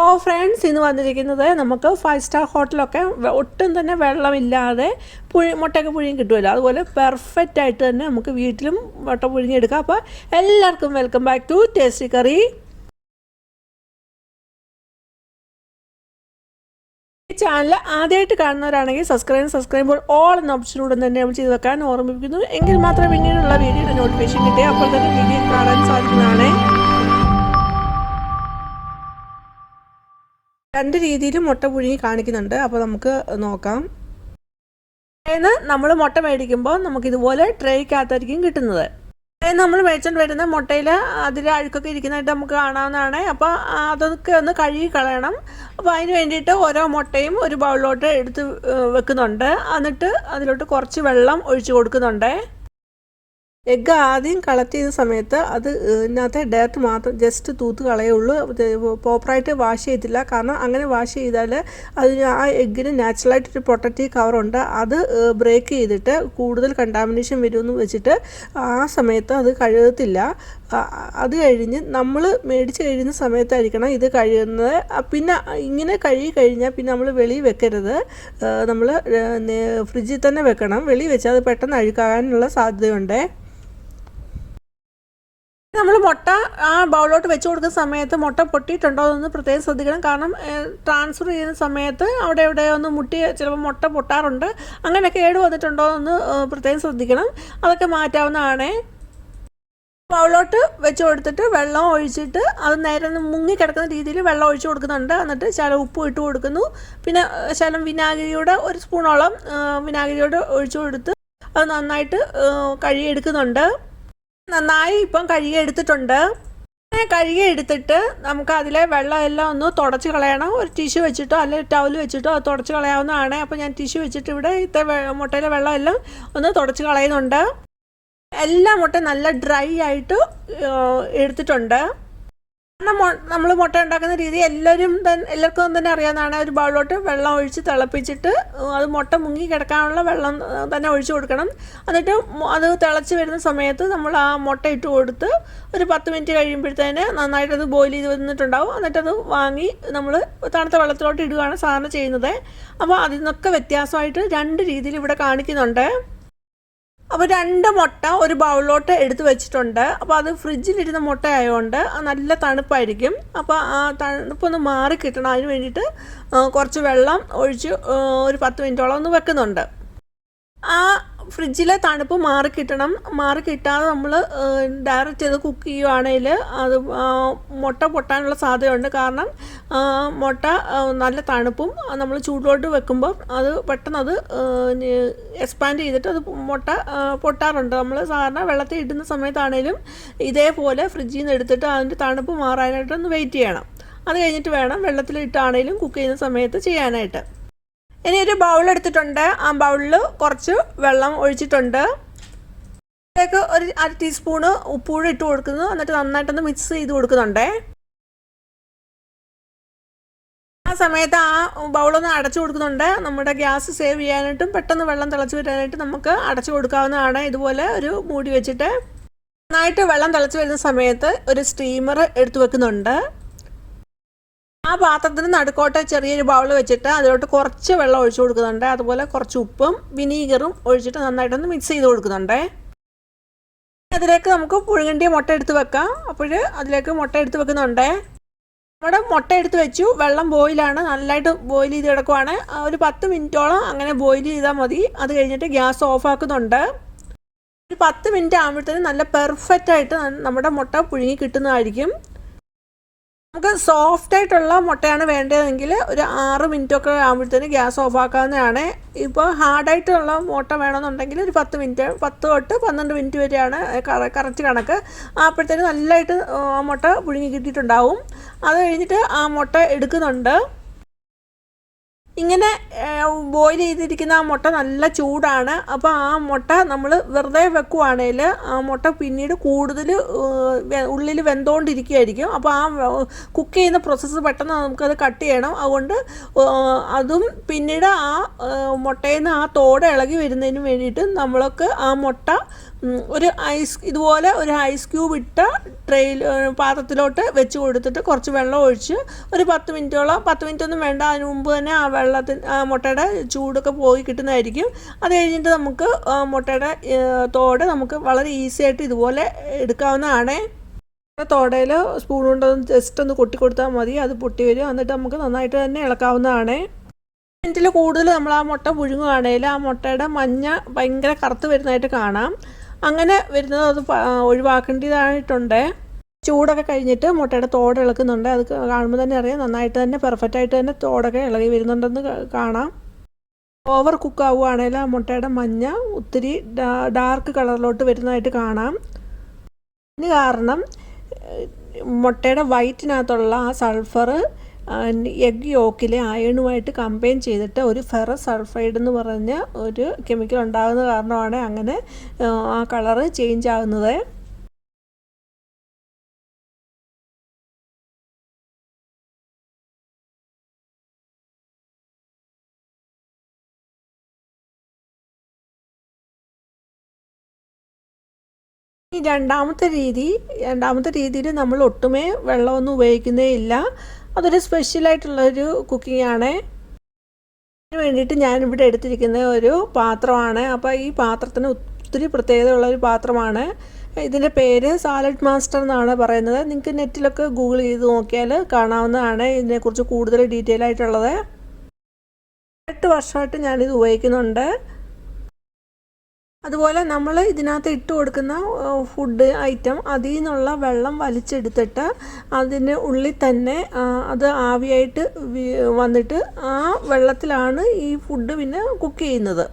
ഓ friends ഇന്ന് വന്നിരിക്കുന്നത് നമുക്ക് ഫൈവ് സ്റ്റാർ ഹോട്ടലൊക്കെ ഒട്ടും തന്നെ വെള്ളമില്ലാതെ പുഴി മുട്ടയൊക്കെ പുഴുങ്ങി കിട്ടുമല്ലോ. അതുപോലെ പെർഫെക്റ്റ് ആയിട്ട് തന്നെ നമുക്ക് വീട്ടിലും മുട്ട പുഴുങ്ങി എടുക്കാം അപ്പോൾ എല്ലാവർക്കും welcome back to tasty curry ഈ ചാനൽ ആദ്യമായിട്ട് കാണുന്നവരാണെങ്കിൽ സബ്സ്ക്രൈബ് സബ്സ്ക്രൈബ് ഓൾ എന്ന ഓപ്ഷനോട് തന്നെ നമ്മൾ ചെയ്ത് വെക്കാൻ ഓർമ്മിപ്പിക്കുന്നു. എങ്കിൽ മാത്രമേ പിന്നീടുള്ള വീഡിയോയുടെ നോട്ടിഫിക്കേഷൻ കിട്ടിയ അപ്പോൾ തന്നെ വീഡിയോ കാണാൻ സാധിക്കുന്നതാണ്. രണ്ട് രീതിയിലും മുട്ട പുഴുങ്ങി കാണിക്കുന്നുണ്ട്. അപ്പോൾ നമുക്ക് നോക്കാം. അതായത് നമ്മൾ മുട്ട മേടിക്കുമ്പോൾ നമുക്ക് ഇതുപോലെ ട്രേക്കകത്തായിരിക്കും കിട്ടുന്നത്. നമ്മൾ മേടിച്ചോണ്ട് വരുന്ന മുട്ടയിൽ അതിൽ അഴുക്കൊക്കെ ഇരിക്കുന്നതായിട്ട് നമുക്ക് കാണാവുന്നതാണ്. അപ്പോൾ അതൊക്കെ ഒന്ന് കഴുകി കളയണം. അപ്പോൾ അതിന് വേണ്ടിയിട്ട് ഓരോ മുട്ടയും ഒരു ബൗളിലോട്ട് എടുത്ത് വെക്കുന്നുണ്ട്. എന്നിട്ട് അതിലോട്ട് കുറച്ച് വെള്ളം ഒഴിച്ചു കൊടുക്കുന്നുണ്ട്. എഗ്ഗ് ആദ്യം കളക്ട് ചെയ്യുന്ന സമയത്ത് അത് ഇതിനകത്ത് ഡയറക്റ്റ് മാത്രം ജസ്റ്റ് തൂത്ത് കളയുള്ളൂ. പ്രോപ്പറായിട്ട് വാഷ് ചെയ്തില്ല കാരണം അങ്ങനെ വാഷ് ചെയ്താൽ അതിന് ആ എഗ്ഗിന് നാച്ചുറലായിട്ടൊരു പ്രൊട്ടക്റ്റീവ് കവറുണ്ട് അത് ബ്രേക്ക് ചെയ്തിട്ട് കൂടുതൽ കണ്ടാമിനേഷൻ വരുമെന്ന് വെച്ചിട്ട് ആ സമയത്ത് അത് കഴുകത്തില്ല. അത് കഴിഞ്ഞ് നമ്മൾ മേടിച്ച് കഴിയുന്ന സമയത്തായിരിക്കണം ഇത് കഴുകുന്നത്. പിന്നെ ഇങ്ങനെ കഴുകി കഴിഞ്ഞാൽ പിന്നെ നമ്മൾ വെളി വെക്കരുത്. നമ്മൾ ഫ്രിഡ്ജിൽ തന്നെ വെക്കണം. വെളി വെച്ചാൽ അത് പെട്ടെന്ന് അഴുക്കാകാനുള്ള സാധ്യതയുണ്ട്. നമ്മൾ മുട്ട ആ ബൗളിലോട്ട് വെച്ച് കൊടുക്കുന്ന സമയത്ത് മുട്ട പൊട്ടിയിട്ടുണ്ടോ എന്ന് പ്രത്യേകം ശ്രദ്ധിക്കണം. കാരണം ട്രാൻസ്ഫർ ചെയ്യുന്ന സമയത്ത് അവിടെ ഇവിടെ ഒന്ന് മുട്ടി ചിലപ്പോൾ മുട്ട പൊട്ടാറുണ്ട്. അങ്ങനെ കേട് വന്നിട്ടുണ്ടോ എന്ന് പ്രത്യേകം ശ്രദ്ധിക്കണം. അതൊക്കെ മാറ്റാവുന്നതാണേ. ബൗളിലോട്ട് വെച്ച് കൊടുത്തിട്ട് വെള്ളം ഒഴിച്ചിട്ട് അത് നേരെ മുങ്ങി കിടക്കുന്ന രീതിയിൽ വെള്ളം ഒഴിച്ച് കൊടുക്കുന്നുണ്ട്. എന്നിട്ട് ശകലം ഉപ്പ് ഇട്ട് കൊടുക്കുന്നു. പിന്നെ ശലം വിനാഗിരിയുടെ ഒരു സ്പൂണോളം വിനാഗിരിയോട് ഒഴിച്ചു കൊടുത്ത് അത് നന്നായിട്ട് കഴുകിയെടുക്കുന്നുണ്ട് നന്നായി ഇപ്പം കഴുകി എടുത്തിട്ടുണ്ട്. കഴുകി എടുത്തിട്ട് നമുക്ക് അതിലെ വെള്ളം എല്ലാം ഒന്ന് തുടച്ച് കളയണം. ഒരു ടിഷ്യു വെച്ചിട്ടോ അല്ലെങ്കിൽ ടവൽ വെച്ചിട്ടോ അത് തുടച്ച് കളയാവുന്നതാണ്. അപ്പോൾ ഞാൻ ടിഷ്യു വെച്ചിട്ട് ഇവിടെ ഇത്തെ മുട്ടയിലെ വെള്ളം എല്ലാം ഒന്ന് തുടച്ച് കളയുന്നുണ്ട്. എല്ലാ മുട്ടയും നല്ല ഡ്രൈ ആയിട്ട് എടുത്തിട്ടുണ്ട്. നമ്മൾ മുട്ട ഉണ്ടാക്കുന്ന രീതി എല്ലാവരും തന്നെ എല്ലാവർക്കും തന്നെ അറിയാവുന്നതാണ്. ഒരു ബൗളിലോട്ട് വെള്ളം ഒഴിച്ച് തിളപ്പിച്ചിട്ട് അത് മുട്ട മുങ്ങി കിടക്കാനുള്ള വെള്ളം തന്നെ ഒഴിച്ചു കൊടുക്കണം. എന്നിട്ട് അത് തിളച്ച് വരുന്ന സമയത്ത് നമ്മൾ ആ മുട്ട ഇട്ട് കൊടുത്ത് ഒരു പത്ത് മിനിറ്റ് കഴിയുമ്പോഴത്തേന് നന്നായിട്ട് അത് ബോയിൽ ചെയ്ത് വന്നിട്ടുണ്ടാവും. എന്നിട്ടത് വാങ്ങി നമ്മൾ തണുത്ത വെള്ളത്തിലോട്ട് ഇടുകയാണ് സാധാരണ ചെയ്യുന്നത്. അപ്പോൾ അതിൽ നിന്നൊക്കെ വ്യത്യാസമായിട്ട് രണ്ട് രീതിയിൽ ഇവിടെ കാണിക്കുന്നുണ്ട്. അപ്പോൾ രണ്ട് മുട്ട ഒരു ബൗളിലോട്ട് എടുത്ത് വെച്ചിട്ടുണ്ട്. അപ്പോൾ അത് ഫ്രിഡ്ജിലിരുന്ന മുട്ട ആയതുകൊണ്ട് നല്ല തണുപ്പായിരിക്കും. അപ്പോൾ ആ തണുപ്പൊന്ന് മാറി കിട്ടണം. അതിന് വേണ്ടിയിട്ട് കുറച്ച് വെള്ളം ഒഴിച്ച് ഒരു പത്ത് മിനിറ്റോളം ഒന്ന് വെക്കുന്നുണ്ട്. ആ ഫ്രിഡ്ജിലെ തണുപ്പ് മാറി കിട്ടണം. മാറി കിട്ടാതെ നമ്മൾ ഡയറക്റ്റ് ചെയ്ത് കുക്ക് ചെയ്യുവാണെങ്കിൽ അത് മുട്ട പൊട്ടാനുള്ള സാധ്യതയുണ്ട്. കാരണം മുട്ട നല്ല തണുപ്പും നമ്മൾ ചൂടിലോട്ട് വെക്കുമ്പോൾ അത് പെട്ടെന്ന് അത് എക്സ്പാൻഡ് ചെയ്തിട്ട് അത് മുട്ട പൊട്ടാറുണ്ട്. നമ്മൾ സാധാരണ വെള്ളത്തിൽ ഇടുന്ന സമയത്താണേലും ഇതേപോലെ ഫ്രിഡ്ജിൽ നിന്ന് എടുത്തിട്ട് അതിന്റെ തണുപ്പ് മാറാനായിട്ട് ഒന്ന് വെയിറ്റ് ചെയ്യണം. അത് കഴിഞ്ഞിട്ട് വേണം വെള്ളത്തിലിട്ടാണേലും കുക്ക് ചെയ്യുന്ന സമയത്ത് ചെയ്യാനായിട്ട്. ഇനി ഒരു ബൗൾ എടുത്തിട്ടുണ്ട്. ആ ബൗളിൽ കുറച്ച് വെള്ളം ഒഴിച്ചിട്ടുണ്ട്. അതിലേക്ക് ഒരു അര ടീസ്പൂണ് ഉപ്പൂടെ ഇട്ട് കൊടുക്കുന്നു. എന്നിട്ട് നന്നായിട്ടൊന്ന് മിക്സ് ചെയ്ത് കൊടുക്കുന്നുണ്ടേ. ആ സമയത്ത് ആ ബൗളൊന്ന് അടച്ചു കൊടുക്കുന്നുണ്ട്. നമ്മുടെ ഗ്യാസ് സേവ് ചെയ്യാനായിട്ടും പെട്ടെന്ന് വെള്ളം തിളച്ച് വരാനായിട്ട് നമുക്ക് അടച്ചു കൊടുക്കാവുന്നതാണ്. ഇതുപോലെ ഒരു മൂടി വെച്ചിട്ട് നന്നായിട്ട് വെള്ളം തിളച്ച് വരുന്ന സമയത്ത് ഒരു സ്റ്റീമർ എടുത്തു വെക്കുന്നുണ്ട്. പാത്രത്തിന് നടുക്കോട്ട് ചെറിയൊരു ബൗൾ വെച്ചിട്ട് അതിലോട്ട് കുറച്ച് വെള്ളം ഒഴിച്ചു കൊടുക്കുന്നുണ്ട്. അതുപോലെ കുറച്ച് ഉപ്പും വിനീഗറും ഒഴിച്ചിട്ട് നന്നായിട്ടൊന്ന് മിക്സ് ചെയ്ത് കൊടുക്കുന്നുണ്ട്. അതിലേക്ക് നമുക്ക് പുഴുങ്ങണ്ടിയ മുട്ട എടുത്ത് വെക്കാം. അപ്പോൾ അതിലേക്ക് മുട്ട എടുത്ത് വെക്കുന്നുണ്ട്. നമ്മുടെ മുട്ട എടുത്ത് വെച്ചു. വെള്ളം ബോയിലാണ് നല്ലതായിട്ട് ബോയിൽ ചെയ്ത് കിടക്കുവാണ്. ഒരു പത്ത് മിനിറ്റോളം അങ്ങനെ ബോയിൽ ചെയ്താൽ മതി. അത് കഴിഞ്ഞിട്ട് ഗ്യാസ് ഓഫ് ആക്കുന്നുണ്ട്. ഒരു പത്ത് മിനിറ്റ് ആകുമ്പോഴത്തേനും നല്ല പെർഫെക്റ്റ് ആയിട്ട് നമ്മുടെ മുട്ട പുഴുങ്ങി കിട്ടുന്നതായിരിക്കും. നമുക്ക് സോഫ്റ്റ് ആയിട്ടുള്ള മുട്ടയാണ് വേണ്ടതെങ്കിൽ ഒരു ആറ് മിനിറ്റ് ഒക്കെ ആകുമ്പോഴത്തേന് ഗ്യാസ് ഓഫ് ആക്കാവുന്നതാണ്. ഇപ്പോൾ ഹാർഡായിട്ടുള്ള മുട്ട വേണമെന്നുണ്ടെങ്കിൽ ഒരു പത്ത് മിനിറ്റ് പത്ത് തൊട്ട് പന്ത്രണ്ട് മിനിറ്റ് വരെയാണ് കറക്റ്റ് കണക്ക്. അപ്പോഴത്തേന് നല്ലതായിട്ട് മുട്ട പുഴുങ്ങി കിട്ടിയിട്ടുണ്ടാവും. അത് കഴിഞ്ഞിട്ട് ആ മുട്ട എടുക്കുന്നുണ്ട്. ഇങ്ങനെ ബോയിൽ ചെയ്തിരിക്കുന്ന ആ മുട്ട നല്ല ചൂടാണ്. അപ്പോൾ ആ മുട്ട നമ്മൾ വെറുതെ വെക്കുവാണേൽ ആ മുട്ട പിന്നീട് കൂടുതൽ ഉള്ളിൽ വെന്തോണ്ടിരിക്കുകയായിരിക്കും അപ്പോൾ ആ കുക്ക് ചെയ്യുന്ന പ്രോസസ്സ് പെട്ടെന്ന് നമുക്കത് കട്ട് ചെയ്യണം. അതുകൊണ്ട് അതും പിന്നീട് ആ മുട്ടയിൽ നിന്ന് ആ തോട് ഇളകി വരുന്നതിന് വേണ്ടിയിട്ട് നമ്മൾക്ക് ആ മുട്ട ഒരു ഐസ് ഇതുപോലെ ഒരു ഐസ് ക്യൂബ് ഇട്ട ട്രെയിൽ പാത്രത്തിലോട്ട് വെച്ച് കൊടുത്തിട്ട് കുറച്ച് വെള്ളം ഒഴിച്ച് ഒരു പത്ത് മിനിറ്റോളം പത്ത് മിനിറ്റ് ഒന്നും വേണ്ട അതിന് മുമ്പ് തന്നെ ആ വെള്ളത്തിന് മുട്ടയുടെ ചൂടൊക്കെ പോയി കിട്ടുന്നതായിരിക്കും. അത് കഴിഞ്ഞിട്ട് നമുക്ക് മുട്ടയുടെ തോട് നമുക്ക് വളരെ ഈസി ആയിട്ട് ഇതുപോലെ എടുക്കാവുന്നതാണ്. തോടയിൽ സ്പൂൺ കൊണ്ടൊന്ന് ജസ്റ്റ് ഒന്ന് കൊട്ടി കൊടുത്താൽ മതി. അത് പൊട്ടി വരും. എന്നിട്ട് നമുക്ക് നന്നായിട്ട് തന്നെ ഇളക്കാവുന്നതാണ്. മിനിറ്റിൽ കൂടുതൽ നമ്മൾ ആ മുട്ട പുഴുങ്ങുകയാണെങ്കിൽ ആ മുട്ടയുടെ മഞ്ഞ ഭയങ്കര കറുത്ത് വരുന്നതായിട്ട് കാണാം. അങ്ങനെ വരുന്നത് അത് ഒഴിവാക്കേണ്ടതായിട്ടുണ്ട്. ചൂടൊക്കെ കഴിഞ്ഞിട്ട് മുട്ടയുടെ തോട് ഇളക്കുന്നുണ്ട്. അത് കാണുമ്പോൾ തന്നെ അറിയാം. നന്നായിട്ട് തന്നെ പെർഫെക്റ്റ് ആയിട്ട് തന്നെ തോടൊക്കെ ഇളകി വരുന്നുണ്ടെന്ന് കാണാം. ഓവർ കുക്ക് ആവുകയാണെങ്കിൽ ആ മുട്ടയുടെ മഞ്ഞ ഒത്തിരി ഡാർക്ക് കളറിലോട്ട് വരുന്നതായിട്ട് കാണാം. ഇതിന് കാരണം മുട്ടയുടെ വൈറ്റിനകത്തുള്ള ആ സൾഫർ എഗ് യോക്കിലെ അയണുമായിട്ട് കമ്പൈൻ ചെയ്തിട്ട് ഒരു ഫെറ സൾഫൈഡ് എന്ന് പറഞ്ഞ ഒരു കെമിക്കൽ ഉണ്ടാകുന്ന കാരണമാണ് അങ്ങനെ ആ കളറ് ചേഞ്ച് ആകുന്നത് രണ്ടാമത്തെ രീതി രണ്ടാമത്തെ രീതിയിൽ നമ്മൾ ഒട്ടുമേ വെള്ളമൊന്നും ഉപയോഗിക്കുന്നേ ഇല്ല. അതൊരു സ്പെഷ്യലായിട്ടുള്ളൊരു കുക്കിംഗ് ആണ്. അതിന് വേണ്ടിയിട്ട് ഞാനിവിടെ എടുത്തിരിക്കുന്ന ഒരു പാത്രമാണ്. അപ്പോൾ ഈ പാത്രത്തിന് ഒത്തിരി പ്രത്യേകതയുള്ള ഒരു പാത്രമാണ്. ഇതിന്റെ പേര് സാലഡ് മാസ്റ്റർ എന്നാണ് പറയുന്നത്. നിങ്ങൾക്ക് നെറ്റിലൊക്കെ ഗൂഗിൾ ചെയ്ത് നോക്കിയാൽ കാണാവുന്നതാണ് ഇതിനെക്കുറിച്ച് കൂടുതൽ ഡീറ്റെയിൽ ആയിട്ടുള്ളത്. എട്ട് വർഷമായിട്ട് ഞാനിത് ഉപയോഗിക്കുന്നുണ്ട്. അതുപോലെ നമ്മൾ ഇതിനകത്ത് ഇട്ട് കൊടുക്കുന്ന ഫുഡ് ഐറ്റം അതിൽ നിന്നുള്ള വെള്ളം വലിച്ചെടുത്തിട്ട് അതിന് ഉള്ളിൽ തന്നെ അത് ആവിയായിട്ട് വന്നിട്ട് ആ വെള്ളത്തിലാണ് ഈ ഫുഡ് പിന്നെ കുക്ക് ചെയ്യുന്നത്.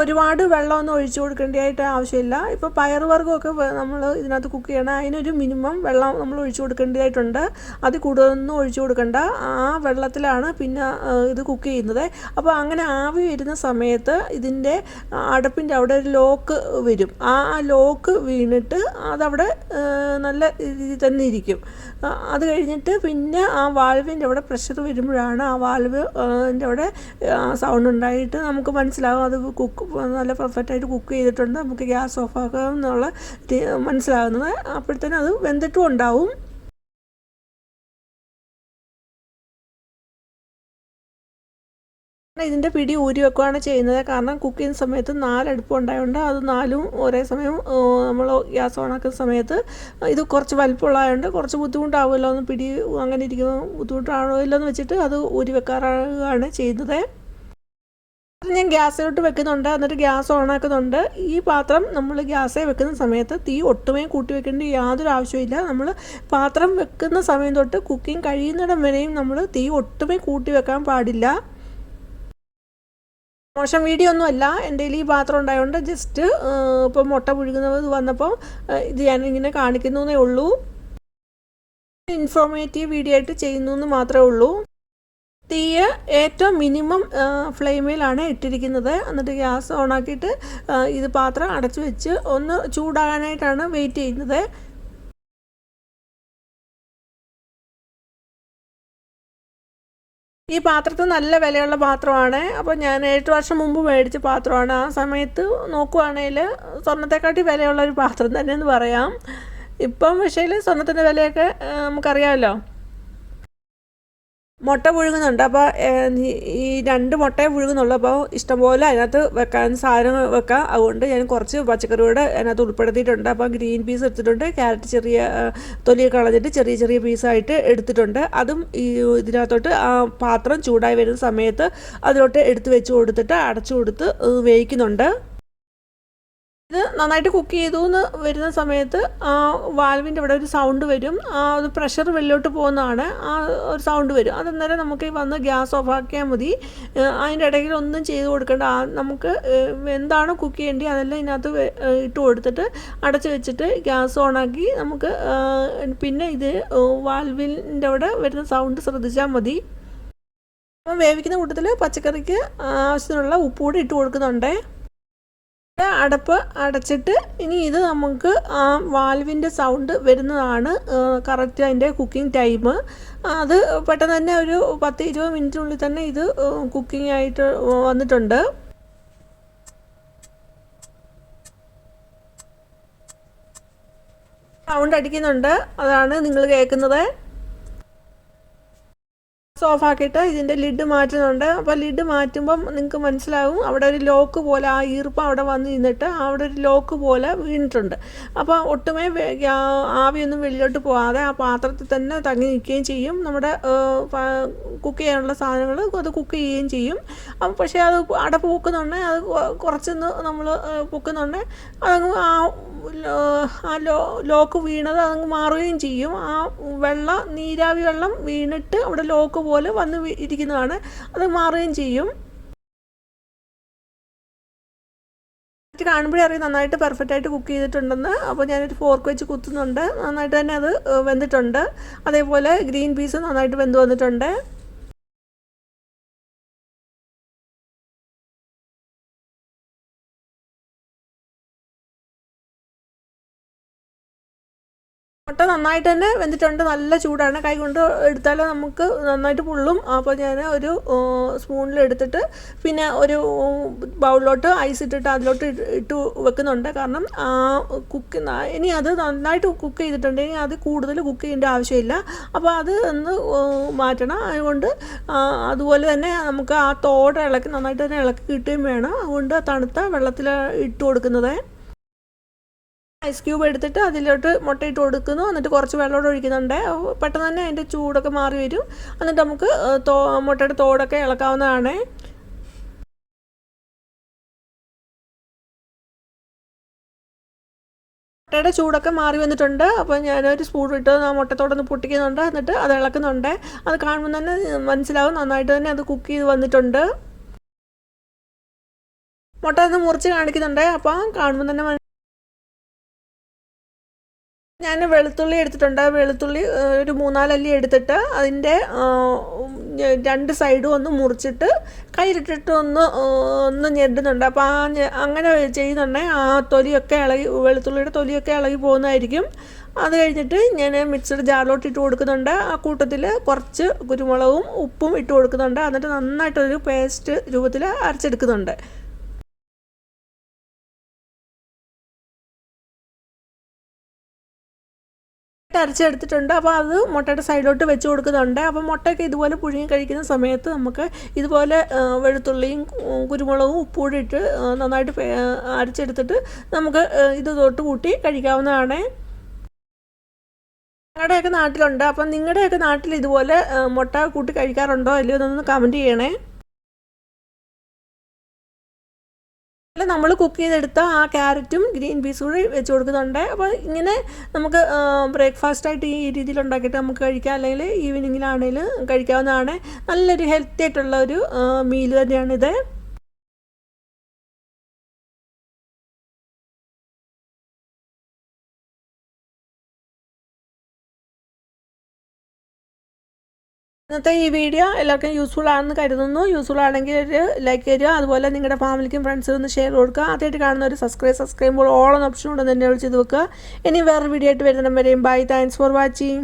ഒരുപാട് വെള്ളമൊന്നും ഒഴിച്ചു കൊടുക്കേണ്ടതായിട്ട് ആവശ്യമില്ല. ഇപ്പോൾ പയറുവർഗമൊക്കെ നമ്മൾ ഇതിനകത്ത് കുക്ക് ചെയ്യണം അതിനൊരു മിനിമം വെള്ളം നമ്മൾ ഒഴിച്ചു കൊടുക്കേണ്ടതായിട്ടുണ്ട്. അത് കൂടുതലൊന്നും ഒഴിച്ചു കൊടുക്കണ്ട. ആ വെള്ളത്തിലാണ് പിന്നെ ഇത് കുക്ക് ചെയ്യുന്നത്. അപ്പോൾ അങ്ങനെ ആവി വരുന്ന സമയത്ത് ഇതിന്റെ അടപ്പിന്റെ അവിടെ ഒരു ലോക്ക് വരും. ആ ലോക്ക് വീണിട്ട് അതവിടെ നല്ല രീതിയിൽ തന്നെ ഇരിക്കും. അത് കഴിഞ്ഞിട്ട് പിന്നെ ആ വാൽവിന്റെ അവിടെ പ്രഷർ വരുമ്പോഴാണ് ആ വാൽവ് അവിടെ സൗണ്ട് ഉണ്ടായിട്ട് നമുക്ക് മനസ്സിലാകും അത് കുക്ക് നല്ല പെർഫെക്റ്റായിട്ട് കുക്ക് ചെയ്തിട്ടുണ്ട്. നമുക്ക് ഗ്യാസ് ഓഫ് ആക്കാം എന്നുള്ള മനസ്സിലാകുന്നത്. അപ്പോഴത്തേനും അത് വെന്തിട്ടും ഉണ്ടാവും. ഇതിന്റെ പിടി ഊരി വെക്കുകയാണ് ചെയ്യുന്നത്. കാരണം കുക്ക് ചെയ്യുന്ന സമയത്ത് നാലടുപ്പം ഉണ്ടായതുകൊണ്ട് അത് നാലും ഒരേ സമയം നമ്മൾ ഗ്യാസ് ഓണാക്കുന്ന സമയത്ത് ഇത് കുറച്ച് വലിപ്പമുള്ളതായതുകൊണ്ട് കുറച്ച് ബുദ്ധിമുട്ടാവുമല്ലോ എന്ന് പിടി അങ്ങനെ ഇരിക്കുന്ന ബുദ്ധിമുട്ടാണോ എന്ന് വെച്ചിട്ട് അത് ഊരി വെക്കാറാണ് ചെയ്യുന്നത്. അത് ഞാൻ ഗ്യാസിലോട്ട് വെക്കുന്നുണ്ട്. എന്നിട്ട് ഗ്യാസ് ഓൺ ആക്കുന്നുണ്ട് ഈ പാത്രം നമ്മൾ ഗ്യാസേ വെക്കുന്ന സമയത്ത് തീ ഒട്ടുമേ കൂട്ടി വെക്കേണ്ട യാതൊരു ആവശ്യമില്ല നമ്മൾ പാത്രം വെക്കുന്ന സമയം തൊട്ട് കുക്കിംഗ് കഴിയുന്നിടം വരെയും നമ്മൾ തീ ഒട്ടുമേ കൂട്ടി വെക്കാൻ പാടില്ല. മോശം വീഡിയോ ഒന്നും അല്ല. എന്റെ ഈ പാത്രം ഉണ്ടായതുകൊണ്ട് ജസ്റ്റ് ഇപ്പോൾ മുട്ട പുഴുകുന്നത് വന്നപ്പോൾ ഇത് ഞാനിങ്ങനെ കാണിക്കുന്നു ഉള്ളൂ. ഇൻഫോർമേറ്റീവ് വീഡിയോ ആയിട്ട് ചെയ്യുന്നു എന്ന് മാത്രമേ ഉള്ളൂ. തീയ് ഏറ്റവും മിനിമം ഫ്ലെയിമിലാണ് ഇട്ടിരിക്കുന്നത്. എന്നിട്ട് ഗ്യാസ് ഓണാക്കിയിട്ട് ഇത് പാത്രം അടച്ചു വെച്ച് ഒന്ന് ചൂടാകാനായിട്ടാണ് വെയിറ്റ് ചെയ്യുന്നത്. ഈ പാത്രത്തിന് നല്ല വിലയുള്ള പാത്രമാണ്. അപ്പോൾ ഞാൻ എട്ട് വർഷം മുമ്പ് മേടിച്ച പാത്രമാണ്. ആ സമയത്ത് നോക്കുവാണെങ്കിൽ സ്വർണത്തെക്കാട്ടി വിലയുള്ള ഒരു പാത്രം തന്നെ എന്ന് പറയാം. ഇപ്പം പക്ഷേ സ്വർണത്തിന്റെ വിലയൊക്കെ നമുക്കറിയാമല്ലോ. മുട്ട പുഴുങ്ങുന്നുണ്ട്. അപ്പോൾ ഈ രണ്ട് മുട്ടയെ പുഴുങ്ങുന്നുള്ളൂ. അപ്പോൾ ഇഷ്ടംപോലെ അതിനകത്ത് വെക്കാൻ സാധനം വെക്കാം. അതുകൊണ്ട് ഞാൻ കുറച്ച് പച്ചക്കറിയോട് അതിനകത്ത് ഉൾപ്പെടുത്തിയിട്ടുണ്ട്. അപ്പോൾ ഗ്രീൻ പീസ് എടുത്തിട്ടുണ്ട്. ക്യാരറ്റ് ചെറിയ തൊലി കളഞ്ഞിട്ട് ചെറിയ ചെറിയ പീസായിട്ട് എടുത്തിട്ടുണ്ട്. അതും ഈ ഇതിനകത്തോട്ട് ആ പാത്രം ചൂടായി വരുന്ന സമയത്ത് അതിലോട്ട് എടുത്ത് വെച്ച് കൊടുത്തിട്ട് അടച്ചു കൊടുത്ത് വേവിക്കുന്നുണ്ട്. ഇത് നന്നായിട്ട് കുക്ക് ചെയ്തു എന്ന് വരുന്ന സമയത്ത് ആ വാൽവിന്റെ അവിടെ ഒരു സൗണ്ട് വരും. ആ ഒരു പ്രഷർ വെള്ളിലോട്ട് പോകുന്നതാണ്. ആ ഒരു സൗണ്ട് വരും. അതെന്നേരം നമുക്ക് വന്ന് ഗ്യാസ് ഓഫ് ആക്കിയാൽ മതി. അതിന്റെ ഇടയിൽ ഒന്നും ചെയ്ത് കൊടുക്കേണ്ട. നമുക്ക് എന്താണോ കുക്ക് ചെയ്യേണ്ടി അതെല്ലാം ഇതിനകത്ത് ഇട്ട് കൊടുത്തിട്ട് അടച്ച് വെച്ചിട്ട് ഗ്യാസ് ഓണാക്കി നമുക്ക് പിന്നെ ഇത് വാൽവിന്റെ അവിടെ വരുന്ന സൗണ്ട് ശ്രദ്ധിച്ചാൽ മതി. അപ്പം വേവിക്കുന്ന കൂട്ടത്തിൽ പച്ചക്കറിക്ക് ആവശ്യത്തിനുള്ള ഉപ്പ് കൂടി ഇട്ട് കൊടുക്കുന്നുണ്ട്. അടപ്പ് അടച്ചിട്ട് ഇനി ഇത് നമുക്ക് ആ വാൽവിന്റെ സൗണ്ട് വരുന്നതാണ് കറക്റ്റ് അതിന്റെ കുക്കിംഗ് ടൈം. അത് പെട്ടെന്ന് തന്നെ ഒരു പത്ത് ഇരുപത് മിനിറ്റിനുള്ളിൽ തന്നെ ഇത് കുക്കിംഗ് ആയിട്ട് വന്നിട്ടുണ്ട്. സൗണ്ട് അടിക്കുന്നുണ്ട്. അതാണ് നിങ്ങൾ കേൾക്കുന്നത്. ഓഫ് ആക്കിയിട്ട് ഇതിന്റെ ലിഡ് മാറ്റുന്നുണ്ട്. അപ്പോൾ ലിഡ് മാറ്റുമ്പം നിങ്ങൾക്ക് മനസ്സിലാവും അവിടെ ഒരു ലോക്ക് പോലെ ആ ഈർപ്പം അവിടെ വന്ന് നിന്നിട്ട് അവിടെ ഒരു ലോക്ക് പോലെ വീണിട്ടുണ്ട്. അപ്പോൾ ഒട്ടുമേ ആവിയൊന്നും വെളിയിലോട്ട് പോകാതെ ആ പാത്രത്തിൽ തന്നെ തങ്ങി നിൽക്കുകയും ചെയ്യും. നമ്മുടെ കുക്ക് ചെയ്യാനുള്ള സാധനങ്ങൾ അത് കുക്ക് ചെയ്യുകയും ചെയ്യും. അപ്പം പക്ഷേ അത് അടപ്പ് പൊക്കുന്നുണ്ടെങ്കിൽ അത് കുറച്ചൊന്ന് നമ്മൾ പൊക്കുന്നുണ്ടെങ്കിൽ അതങ്ങ് ആ ആ ലോ ലോക്ക് വീണത് അതങ്ങ് മാറുകയും ചെയ്യും. ആ വെള്ളം നീരാവി വെള്ളം വീണിട്ട് അവിടെ ലോക്ക് പോലെ വന്ന് ഇരിക്കുന്നതാണ്. അത് മാറുകയും ചെയ്യും. കാണുമ്പോഴേ അറിയാം നന്നായിട്ട് പെർഫെക്റ്റ് ആയിട്ട് കുക്ക് ചെയ്തിട്ടുണ്ടെന്ന്. അപ്പോൾ ഞാനൊരു ഫോർക്ക് വെച്ച് കുത്തുന്നുണ്ട്. നന്നായിട്ട് തന്നെ അത് വെന്തിട്ടുണ്ട്. അതേപോലെ ഗ്രീൻ പീസ് നന്നായിട്ട് വെന്ത് വന്നിട്ടുണ്ട്. മുട്ട നന്നായിട്ട് തന്നെ വെന്തിട്ടുണ്ട്. നല്ല ചൂടാണ്. കൈ കൊണ്ട് എടുത്താൽ നമുക്ക് നന്നായിട്ട് പുള്ളും. അപ്പോൾ ഞാൻ ഒരു സ്പൂണിൽ എടുത്തിട്ട് പിന്നെ ഒരു ബൗളിലോട്ട് ഐസ് ഇട്ടിട്ട് അതിലോട്ട് ഇട്ട് വെക്കുന്നുണ്ട്. കാരണം കുക്ക് ഇനി അത് നന്നായിട്ട് കുക്ക് ചെയ്തിട്ടുണ്ട്. ഇനി അത് കൂടുതൽ കുക്ക് ചെയ്യേണ്ട ആവശ്യമില്ല. അപ്പോൾ അത് ഒന്ന് മാറ്റണം. അതുകൊണ്ട് അതുപോലെ തന്നെ നമുക്ക് ആ തോട ഇളക്കി നന്നായിട്ട് തന്നെ ഇളക്കി കിട്ടുകയും വേണം. അതുകൊണ്ട് തണുത്ത വെള്ളത്തിൽ ഇട്ട് കൊടുക്കുന്നത്. ഐസ് ക്യൂബ് എടുത്തിട്ട് അതിലോട്ട് മുട്ടയിട്ട് കൊടുക്കുന്നു. എന്നിട്ട് കുറച്ച് വെള്ളമോടെ ഒഴിക്കുന്നുണ്ട്. പെട്ടെന്ന് തന്നെ അതിന്റെ ചൂടൊക്കെ മാറി വരും. എന്നിട്ട് നമുക്ക് തോ മുട്ടയുടെ തോടൊക്കെ ഇളക്കാവുന്നതാണ്. മുട്ടയുടെ ചൂടൊക്കെ മാറി വന്നിട്ടുണ്ട്. അപ്പോൾ ഞാനൊരു സ്പൂൺ ഇട്ട് ആ മുട്ടത്തോടൊന്ന് പൊട്ടിക്കുന്നുണ്ട്. എന്നിട്ട് അത് ഇളക്കുന്നുണ്ട്. അത് കാണുമ്പോൾ തന്നെ മനസ്സിലാവും. നന്നായിട്ട് തന്നെ അത് കുക്ക് ചെയ്ത് വന്നിട്ടുണ്ട്. മുട്ട ഒന്ന് മുറിച്ച് കാണിക്കുന്നുണ്ട്. അപ്പോൾ കാണുമ്പോൾ തന്നെ ഞാൻ വെളുത്തുള്ളി എടുത്തിട്ടുണ്ട്. വെളുത്തുള്ളി ഒരു മൂന്നാലല്ലി എടുത്തിട്ട് അതിന്റെ രണ്ട് സൈഡും ഒന്ന് മുറിച്ചിട്ട് കയ്യിലിട്ടിട്ട് ഒന്ന് ഒന്ന് ഞെടുന്നുണ്ട് അപ്പോൾ ആ അങ്ങനെ ചെയ്യുന്നുണ്ടെങ്കിൽ ആ തൊലിയൊക്കെ ഇളകി വെളുത്തുള്ളിയുടെ തൊലിയൊക്കെ ഇളകി പോകുന്നതായിരിക്കും. അത് കഴിഞ്ഞിട്ട് ഞാൻ മിക്സഡ് ജാറിലോട്ട് ഇട്ട് കൊടുക്കുന്നുണ്ട്. ആ കൂട്ടത്തിൽ കുറച്ച് കുരുമുളകും ഉപ്പും ഇട്ട് കൊടുക്കുന്നുണ്ട്. എന്നിട്ട് നന്നായിട്ടൊരു പേസ്റ്റ് രൂപത്തിൽ അരച്ചെടുക്കുന്നുണ്ട്. അരച്ചെടുത്തിട്ടുണ്ട്. അപ്പോൾ അത് മുട്ടയുടെ സൈഡിലോട്ട് വെച്ച് കൊടുക്കുന്നുണ്ട്. അപ്പോൾ മുട്ടയൊക്കെ ഇതുപോലെ പുഴുങ്ങി കഴിക്കുന്ന സമയത്ത് നമുക്ക് ഇതുപോലെ വെളുത്തുള്ളിയും കുരുമുളകും ഉപ്പൂടി ഇട്ട് നന്നായിട്ട് അരച്ചെടുത്തിട്ട് നമുക്ക് ഇത് തൊട്ട് കൂട്ടി കഴിക്കാവുന്നതാണ്. ഞങ്ങളുടെയൊക്കെ നാട്ടിലുണ്ട്. അപ്പം നിങ്ങളുടെയൊക്കെ നാട്ടിൽ ഇതുപോലെ മുട്ട കൂട്ടി കഴിക്കാറുണ്ടോ? അല്ലയോ? എന്നൊന്ന് കമന്റ് ചെയ്യണേ. നമ്മൾ കുക്ക് ചെയ്തെടുത്ത ആ ക്യാരറ്റും ഗ്രീൻ പീസും കൂടി വെച്ച് കൊടുക്കുന്നുണ്ട്. അപ്പോൾ ഇങ്ങനെ നമുക്ക് ബ്രേക്ക്ഫാസ്റ്റ് ആയിട്ട് ഈ രീതിയിൽ ഉണ്ടാക്കിയിട്ട് നമുക്ക് കഴിക്കാം. അല്ലെങ്കിൽ ഈവനിങ്ങിലാണെങ്കിലും കഴിക്കാവുന്നതാണ്. നല്ലൊരു ഹെൽത്തി ആയിട്ടുള്ള ഒരു മീൽ തന്നെയാണിത്. ഇന്നത്തെ ഈ വീഡിയോ എല്ലാവർക്കും യൂസ്ഫുൾ ആണെന്ന് കരുതുന്നു. യൂസ്ഫുൾ ആണെങ്കിൽ ഒരു ലൈക്ക് തരിക. അതുപോലെ നിങ്ങളുടെ ഫാമിലിക്കും ഫ്രണ്ട്സിനും ഒന്ന് ഷെയർ കൊടുക്കുക. ആദ്യമായിട്ട് കാണുന്ന ഒരു subscribe subscribe all on option ഉണ്ടെന്ന് തന്നെ വിളിച്ച് വെക്കുക. ഇനി വേറൊരു വീഡിയോ ആയിട്ട് വരുന്നവരെയും ബൈ താങ്ക്സ് ഫോർ വാച്ചിങ്